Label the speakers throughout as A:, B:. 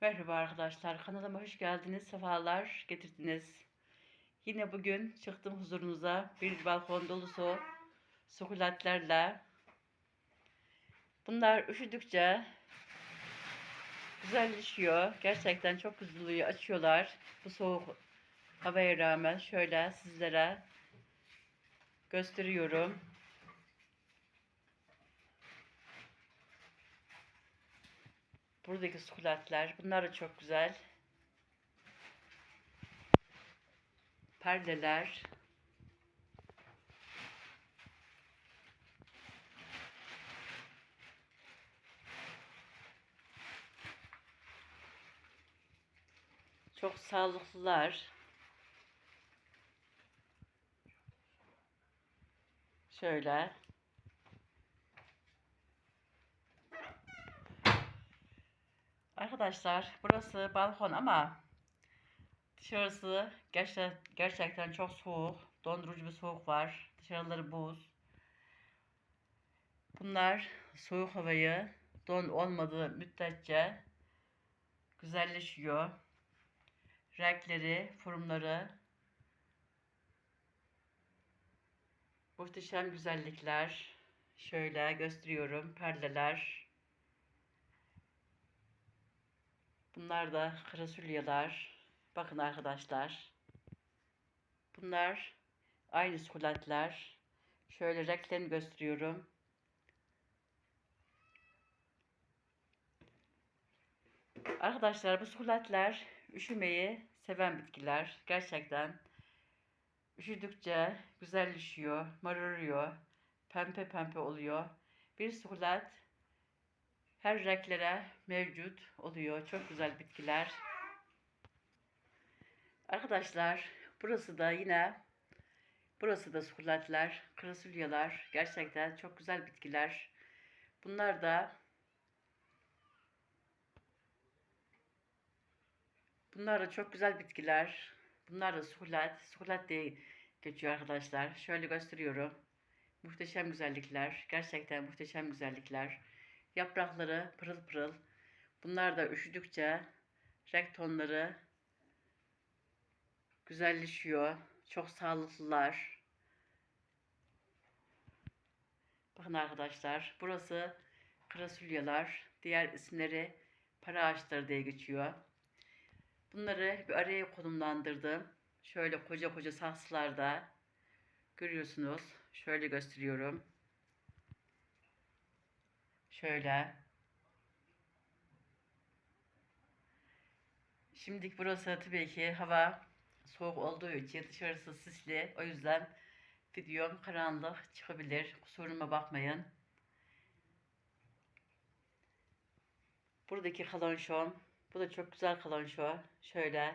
A: Merhaba arkadaşlar, kanalıma hoş geldiniz, sefalar getirdiniz. Yine bugün çıktım huzurunuza bir balkon dolusu sukulatlarla. Bunlar üşüdükçe güzelleşiyor. Gerçekten çok güzel açıyorlar. Bu soğuk havaya rağmen şöyle sizlere gösteriyorum. Buradaki sukulatlar. Bunlar da çok güzel. Perdeler. Çok sağlıklılar. Şöyle. Arkadaşlar burası balkon ama dışarısı gerçekten, gerçekten çok soğuk. Dondurucu bir soğuk var. Dışarıları buz. Bunlar soğuk havayı don olmadığı müddetçe güzelleşiyor. Renkleri, formları muhteşem güzellikler. Şöyle gösteriyorum. Perdeler. Bunlar da krasulyalar. Bakın arkadaşlar. Bunlar aynı sukulatlar. Şöyle renklerini gösteriyorum. Arkadaşlar bu sukulatlar üşümeyi seven bitkiler. Gerçekten üşüdükçe güzelleşiyor, mararıyor, pembe pembe oluyor. Bir sukulat her renklere mevcut oluyor. Çok güzel bitkiler. Arkadaşlar burası da yine burası da sukulatlar, krasulyalar. Gerçekten çok güzel bitkiler. Bunlar da Bunlar da çok güzel bitkiler. Bunlar da sukulat. Sukulat diye geçiyor arkadaşlar. Şöyle gösteriyorum. Muhteşem güzellikler. Gerçekten muhteşem güzellikler. Yaprakları pırıl pırıl. Bunlar da üşüdükçe renk tonları güzelleşiyor. Çok sağlıklılar. Bakın arkadaşlar. Burası krasulyalar. Diğer isimleri para ağaçları diye geçiyor. Bunları bir araya konumlandırdım. Şöyle koca koca saksılarda görüyorsunuz. Şöyle gösteriyorum. Şöyle. Şimdilik burası tabii ki hava soğuk olduğu için dışarısı sisli. O yüzden videom karanlık çıkabilir. Kusuruma bakmayın. Buradaki kalonşom. Bu da çok güzel kalonşo. Şöyle.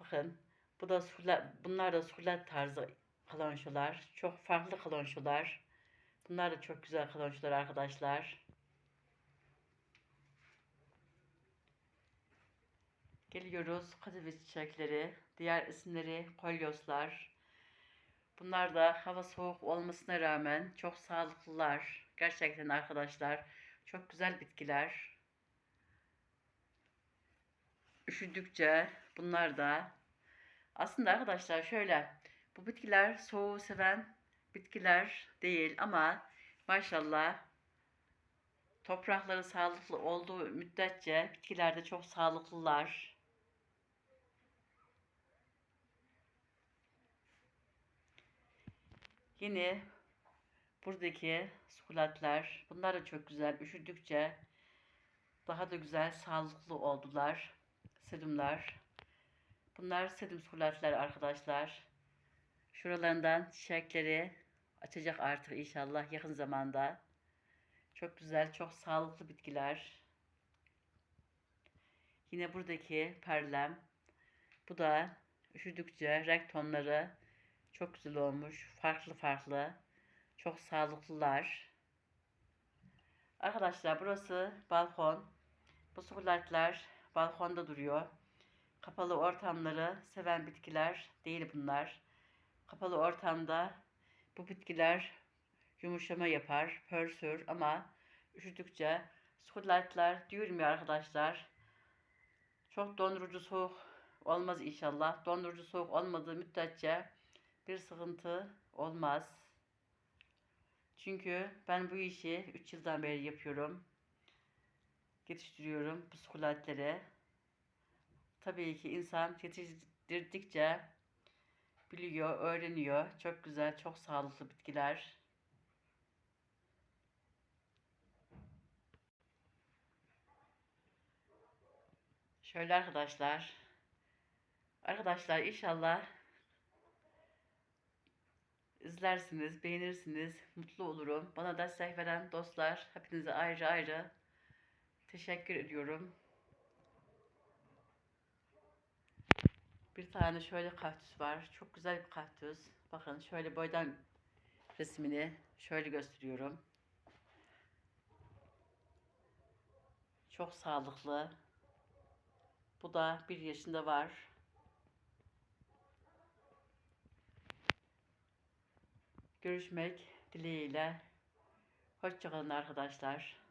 A: Bakın. Bu da sukulat, bunlar da sukulat tarzı kalonşolar. Çok farklı kalonşolar. Bunlar da çok güzel kalonşolar arkadaşlar. Geliyoruz kadife çiçekleri. Diğer isimleri kolyoslar. Bunlar da hava soğuk olmasına rağmen çok sağlıklılar. Gerçekten arkadaşlar çok güzel bitkiler. Üşüdükçe bunlar da aslında arkadaşlar şöyle bu bitkiler soğuğu seven bitkiler değil ama maşallah toprakları sağlıklı olduğu müddetçe bitkiler de çok sağlıklılar. Yine buradaki sukulatlar bunlar da çok güzel. Üşüdükçe daha da güzel sağlıklı oldular. Sedumlar. Bunlar sedum sukulatlar arkadaşlar. Şuralarından çiçekleri açacak artık inşallah yakın zamanda. Çok güzel, çok sağlıklı bitkiler. Yine buradaki perlem. Bu da üşüdükçe renk tonları çok güzel olmuş. Farklı farklı. Çok sağlıklılar. Arkadaşlar burası balkon. Bu sukulatlar balkonda duruyor. Kapalı ortamları seven bitkiler değil bunlar. Kapalı ortamda bu bitkiler yumuşama yapar, pörsür ama üşüdükçe sukulatlar diyorum arkadaşlar Çok dondurucu soğuk olmaz inşallah. Dondurucu soğuk olmadığı müddetçe bir sıkıntı olmaz. Çünkü ben bu işi 3 yıldan beri yapıyorum. Yetiştiriyorum bu sukulatleri. Tabii ki insan yetiştirdikçe biliyor, öğreniyor. Çok güzel, çok sağlıklı bitkiler. Şöyle arkadaşlar. Arkadaşlar inşallah izlersiniz, beğenirsiniz, mutlu olurum. Bana destek veren dostlar, hepinize ayrı ayrı teşekkür ediyorum. Bir tane şöyle kaktüs var. Çok güzel bir kaktüs. Bakın şöyle boydan resmini şöyle gösteriyorum. Çok sağlıklı. Bu da bir yaşında var. Görüşmek dileğiyle. Hoşçakalın arkadaşlar.